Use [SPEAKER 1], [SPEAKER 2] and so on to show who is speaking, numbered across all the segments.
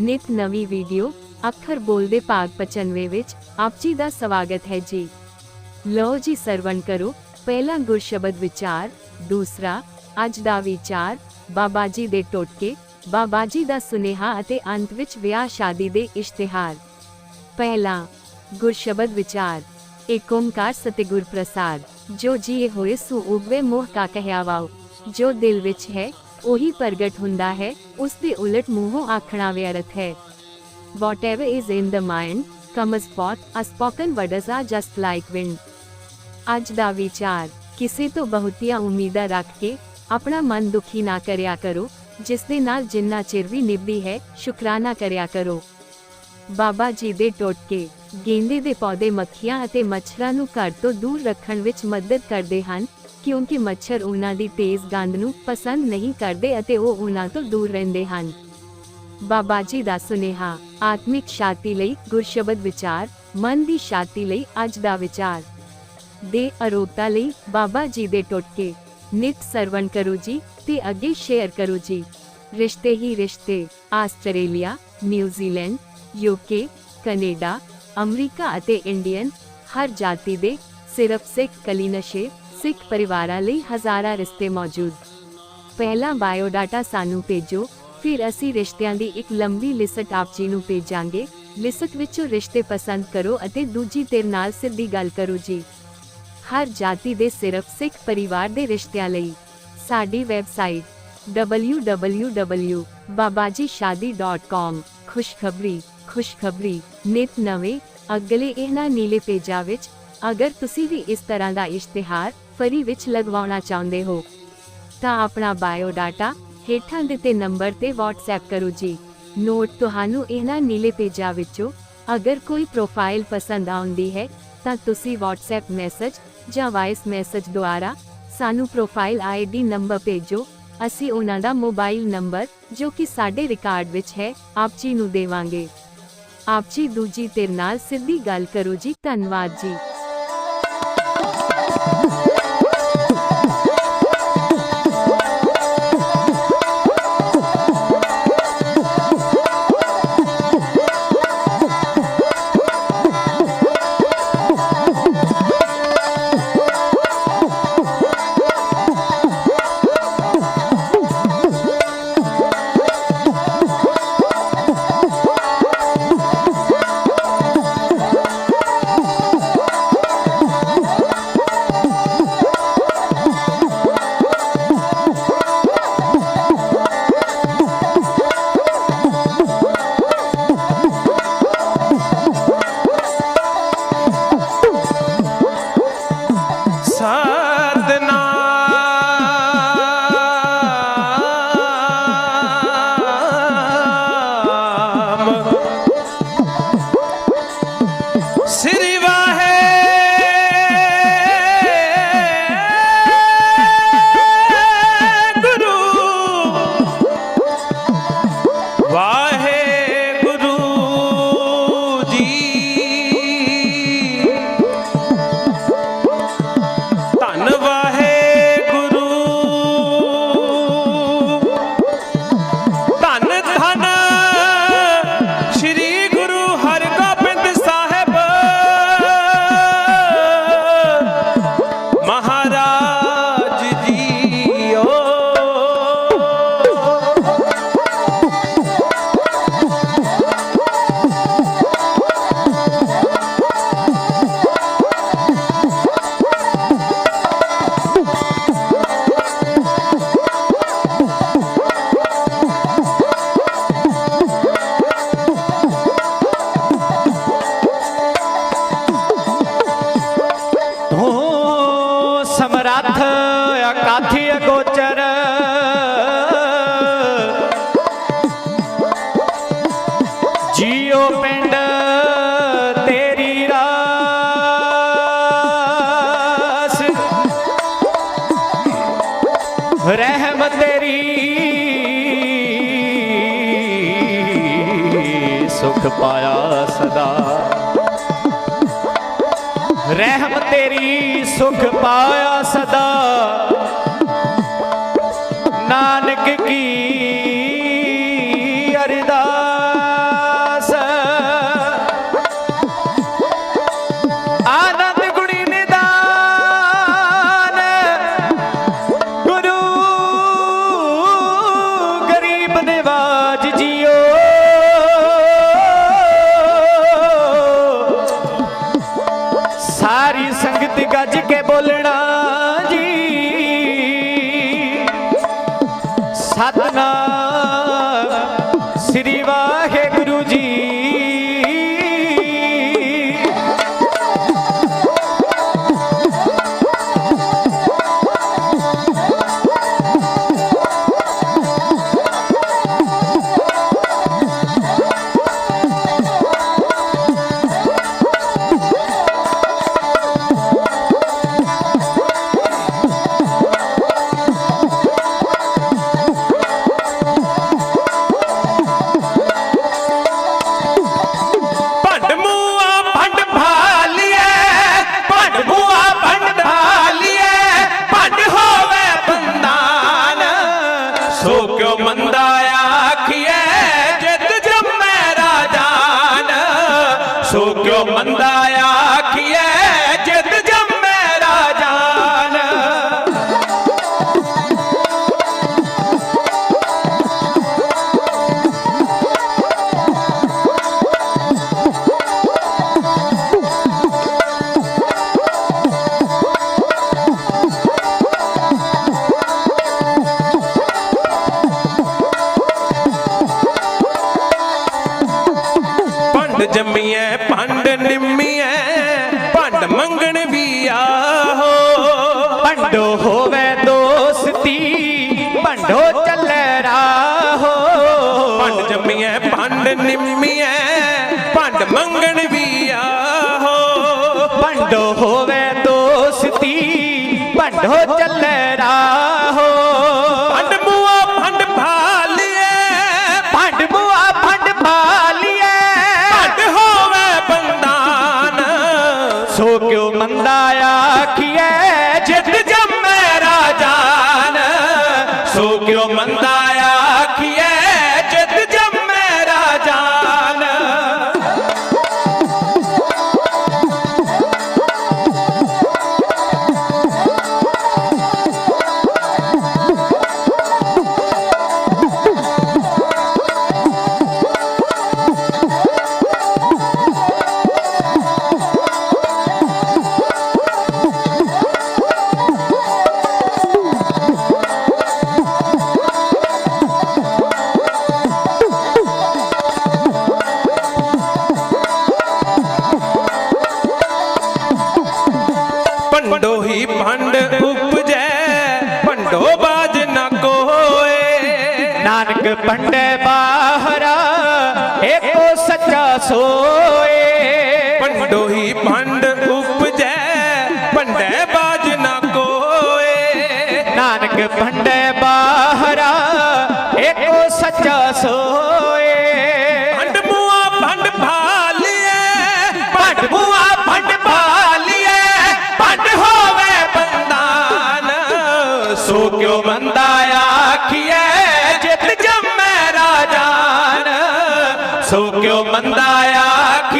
[SPEAKER 1] ਨਿਤ ਨਵੀਂ ਵੀਡੀਓ, ਅੱਖਰ ਬੋਲਦੇ ਭਾਗ 95 ਵਿੱਚ ਆਪ ਜੀ ਦਾ ਸਵਾਗਤ ਹੈ ਜੀ। ਲਓ ਜੀ ਸਰਵਣ ਕਰੋ, ਪਹਿਲਾ ਗੁਰਸ਼ਬਦ ਵਿਚਾਰ, ਦੂਸਰਾ, ਅੱਜ ਦਾ ਵਿਚਾਰ, ਬਾਬਾ ਜੀ ਦੇ ਟੋਟਕੇ, ਬਾਬਾ ਜੀ ਦਾ ਸੁਨੇਹਾ ਅਤੇ ਅੰਤ ਵਿੱਚ ਵਿਆਹ ਸ਼ਾਦੀ ਦੇ ਇਸ਼ਤਿਹਾਰ। ਪਹਿਲਾ, ਗੁਰਸ਼ਬਦ ਵਿਚਾਰ ਏਕ ਓੰਕਾਰ ਸਤਿਗੁਰ ਪ੍ਰਸਾਦ, ਜੋ ਜੀਏ ਹੋਏ ਸੋ ਉਗਵੇ ਮੋਹ ਕਾ ਕਹਿਆ ਜੋ ਦਿਲ ਵਿੱਚ ਹੈ ਉਹੀ ਪ੍ਰਗਟ ਹੁੰਦਾ ਹੈ, ਉਸ ਦੇ ਉਲਟ ਮੂੰਹੋਂ ਆਖਣਾ ਵਿਅਰਥ ਹੈ। Whatever is in the mind, comes forth a spoken words are just like wind. ਅੱਜ ਦਾ ਵਿਚਾਰ, ਕਿਸੇ ਤੋਂ ਬਹੁਤੀਆਂ ਉਮੀਦਾਂ ਰੱਖ ਕੇ, ਆਪਣਾ ਮਨ ਦੁਖੀ ਨਾ ਕਰਿਆ ਕਰੋ, ਜਿਸ ਦੇ ਨਾਲ ਜਿੰਨਾ ਚਿਰ ਵੀ ਨਿਭਦੀ ਹੈ, ਸ਼ੁਕਰਾਨਾ ਕਰਿਆ ਕਰੋ। ਬਾਬਾ ਜੀ ਦੇ ਟੋਟਕੇ, ਗੇਂਦੇ ਦੇ ਪੌਦੇ ਮੱਖੀਆਂ ਅਤੇ ਮੱਛਰਾਂ ਨੂੰ ਘਰ ਤੋਂ ਦੂਰ ਰੱਖਣ ਵਿੱਚ ਮਦਦ ਕਰਦੇ ਹਨ ਕਿਉਂਕਿ ਮੱਛਰ ਉਹਨਾਂ ਦੀ ਤੇਜ਼ ਗੰਧ ਨੂੰ ਪਸੰਦ ਨਹੀਂ ਕਰਦੇ ਅਤੇ ਉਹ ਉਹਨਾਂ ਤੋਂ ਦੂਰ ਰਹਿੰਦੇ ਹਨ। ਬਾਬਾ ਜੀ ਦਾ ਸੁਨੇਹਾ, ਆਤਮਿਕ ਸ਼ਾਂਤੀ ਲਈ ਗੁਰਸ਼ਬਦ ਵਿਚਾਰ, ਮਨ ਦੀ ਸ਼ਾਂਤੀ ਲਈ ਅੱਜ ਦਾ ਵਿਚਾਰ। ਦੇ ਅਰੋਗਤਾ ਲਈ ਬਾਬਾ ਜੀ ਦੇ ਟੋਟਕੇ, ਨਿਤ ਸਰਵਣ ਕਰੋ ਜੀ ਤੇ ਅੱਗੇ ਸ਼ੇਅਰ ਕਰੋ ਜੀ। ਰਿਸ਼ਤੇ ਹੀ ਰਿਸ਼ਤੇ, Australia New Zealand UK, Canada, America ਅਤੇ ਇੰਡੀਅਨ, ਹਰ ਜਾਤੀ ਦੇ ਸਿਰਫ ਸਿੱਖ ਕਲੀ ਨਸ਼ੇ ਸਿੱਖ ਪਰਿਵਾਰਾਂ ਲਈ ਹਜ਼ਾਰਾਂ ਰਿਸ਼ਤੇ ਮੌਜੂਦ। ਪਹਿਲਾ ਬਾਇਓਡਾਟਾ ਸਾਨੂੰ ਭੇਜੋ, ਫਿਰ ਅਸੀਂ ਰਿਸ਼ਤਿਆਂ ਦੀ ਇੱਕ ਲੰਬੀ ਲਿਸਟ ਆਪ ਜੀ ਨੂੰ ਭੇਜਾਂਗੇ। ਲਿਸਟ ਵਿੱਚੋਂ ਰਿਸ਼ਤੇ ਪਸੰਦ ਕਰੋ ਅਤੇ ਦੂਜੀ ਧਿਰ ਨਾਲ ਸਿੱਧੀ ਗੱਲ ਕਰੋ ਜੀ। ਹਰ ਜਾਤੀ ਦੇ ਸਿਰਫ ਸਿੱਖ ਪਰਿਵਾਰ ਦੇ ਰਿਸ਼ਤਿਆਂ ਲਈ। ਸਾਡੀ ਵੈਬਸਾਈਟ www.babajishadi.com ਖੁਸ਼ਖਬਰੀ ਖੁਸ਼ਖਬਰੀ, ਨਿਤ ਨਵੇਂ, ਅਗਲੇ ਇਹਨਾਂ ਨੀਲੇ ਪੇਜਾਂ ਵਿੱਚ। ਅਗਰ ਤੁਸੀਂ ਵੀ ਇਸ ਤਰ੍ਹਾਂ ਦਾ ਇਸ਼ਤਿਹਾਰ ਫਰੀ ਵਿੱਚ ਲਗਵਾਉਣਾ ਚਾਹੁੰਦੇ ਹੋ? ਤਾਂ ਆਪਣਾ ਬਾਇਓਡਾਟਾ ਹੇਠਾਂ ਦਿੱਤੇ ਨੰਬਰ ਤੇ WhatsApp ਕਰੋ ਜੀ। ਨੋਟ ਤੁਹਾਨੂੰ ਇਹਨਾਂ ਨੀਲੇ ਪੇਜਾਂ ਵਿੱਚੋਂ ਅਗਰ ਕੋਈ ਪ੍ਰੋਫਾਈਲ ਪਸੰਦ ਆਉਂਦੀ ਹੈ, ਤਾਂ ਤੁਸੀਂ WhatsApp ਮੈਸੇਜ ਜਾਂ ਵਾਇਸ ਮੈਸੇਜ ਦੁਆਰਾ ਸਾਨੂੰ ਪ੍ਰੋਫਾਈਲ ਆਈਡੀ ਨੰਬਰ ਭੇਜੋ। ਅਸੀਂ ਉਹਨਾਂ ਦਾ ਮੋਬਾਈਲ ਨੰਬਰ, ਜੋ ਕਿ ਸਾਡੇ ਰਿਕਾਰਡ ਵਿੱਚ ਹੈ, ਆਪ ਜੀ ਨੂੰ ਦੇਵਾਂਗੇ। ਆਪ ਜੀ ਦੂਜੀ ਧਿਰ ਨਾਲ ਸਿੱਧੀ ਗੱਲ ਕਰੋ ਜੀ। ਧੰਨਵਾਦ ਜੀ।
[SPEAKER 2] ਰਹਿਮ ਤੇਰੀ। ਸੁਖ ਪਾਇਆ ਸਦਾ। ਰਹਿਮ ਤੇਰੀ ਸੁਖ ਪਾਇਆ ਸਦਾ। ਨਾਨਕ ਕੀ ਅਰਦਾਸ ਸਾਰੀ
[SPEAKER 3] ਸੰਗਤ ਗੱਜ ਕੇ ਬੋਲੇ। ਸੋ ਮੰਦਾ ਆਖੀਏ ਭੰਡ ਜੰਮੀਐ ਭੰਡ ਨਿੰਮੀਐ ਭੰਡ ਮੰਗਣ ਵੀ ਆਹੋ।
[SPEAKER 2] ਭੰਡੋ ਹੋਵੇ ਦੋਸਤੀ ਭੰਡੋ ਚੱਲੇ ਰਾਹੋ।
[SPEAKER 3] ਭੰਡ ਮੂਆ ਭੰਡ ਭਾਲੀਏ
[SPEAKER 2] ਭੰਡ ਬੁਆ ਭੰਡ ਭਾਲੀਏ
[SPEAKER 3] ਭੰਡ ਹੋਵੇ ਬੰਦਾਨ
[SPEAKER 2] ਸੋ ਕਿਉ ਪੰਡੇ ਬਾਹਰਾ ਏਕੋ ਸੱਚਾ ਸੋਏ।
[SPEAKER 3] ਭੰਡੋ ਹੀ ਭੰਡ ਉਪਜੈ ਭੰਡੈ ਬਾਜ ਨ ਕੋਏ।
[SPEAKER 2] ਨਾਨਕ ਪੰਡੇ ਬਾਹਰਾ ਏਕੋ ਸੱਚਾ ਸੋਏ।
[SPEAKER 3] ਭੰਡ ਮੂਆ ਭੰਡ ਭਾਲੀਏ
[SPEAKER 2] ਭੰਡ ਬੁਆ ਭੰਡ ਭਾਲੀਏ
[SPEAKER 3] ਭੰਡ ਹੋਵੇ ਬੰਦਾਨ ਸੋ ਕਿਉ ਮੰਦਾ ਆਖੀਐ ਸੋ ਕਿਉ ਮੰਦਾ ਆਖੀਐ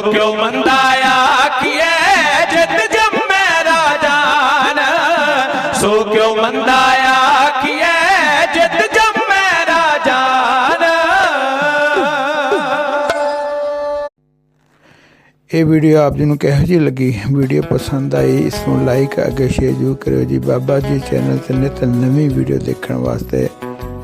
[SPEAKER 3] ਸੋ ਕਿਉ ਮੰਦਾ ਆਖੀਐ ਜਿਤ ਜੰਮੈ ਰਾਜਾਨ? ਸੋ ਕਿਉ ਮੰਦਾ ਆਖੀਐ ਜਿਤ ਜੰਮੈ ਰਾਜਾਨ?
[SPEAKER 4] ਇਹ ਵੀਡੀਓ ਆਪ ਜੀ ਨੂੰ ਕਿਹੋ ਜਿਹੀ ਲੱਗੀ? ਵੀਡੀਓ ਪਸੰਦ ਆਈ, ਇਸ ਨੂੰ ਲਾਈਕ ਅੱਗੇ ਸ਼ੇਅਰ ਜ਼ਰੂਰ ਕਰਿਓ ਜੀ। ਬਾਬਾ ਜੀ ਚੈਨਲ ਤੇ ਨਿਤ ਨਵੀਂ ਵੀਡੀਓ ਦੇਖਣ ਵਾਸਤੇ